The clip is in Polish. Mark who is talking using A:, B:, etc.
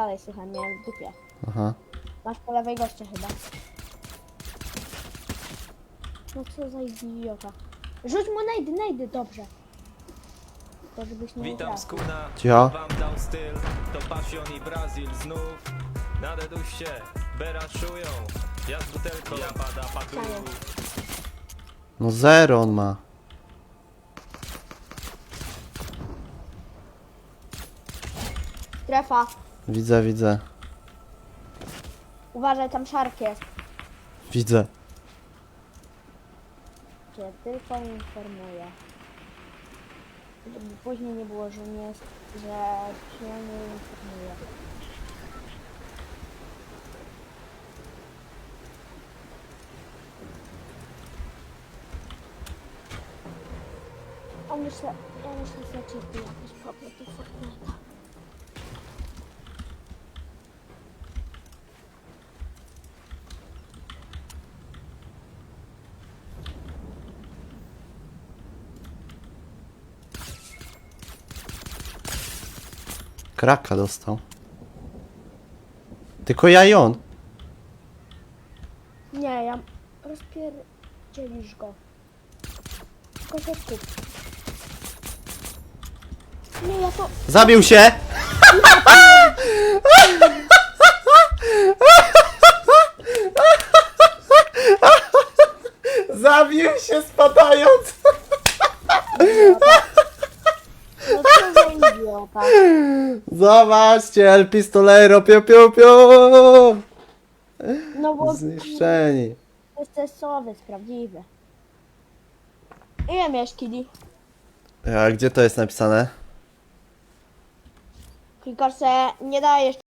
A: dalej słuchaj, miałem w dupie.
B: Aha.
A: Masz po lewej gościa chyba. No co za idiota. Rzuć mu najdy, najdy, dobrze. To żebyś nie
C: Witam
A: grał.
C: z Kuna,
B: Cicho.
C: wam dał styl To pasjon i Brazil znów Nadeduście, beraszują Ja z butelką, ja pada
A: Wstaję.
B: No zero on ma.
A: Strefa.
B: Widzę, widzę.
A: Uważaj, tam szark jest.
B: Widzę.
A: Cię tylko informuję. Żeby później nie było, że nie jest, że się nie informuje. A myślę, ja myślę, że ci jakiś problem do
B: Kraka dostał. Tylko ja i on.
A: Nie, ja rozpierdzielisz go. Tylko się skup. Nie, ja to...
B: Zabił się! Zabił się spadając!
A: Idiota.
B: Zobaczcie, El Pistolero, piu piu piu!
A: No bo
B: Zniszczeni.
A: to jest testowy, jest prawdziwy. Ile miałeś kili?
B: A gdzie to jest napisane?
A: Klikasz se, nie dajesz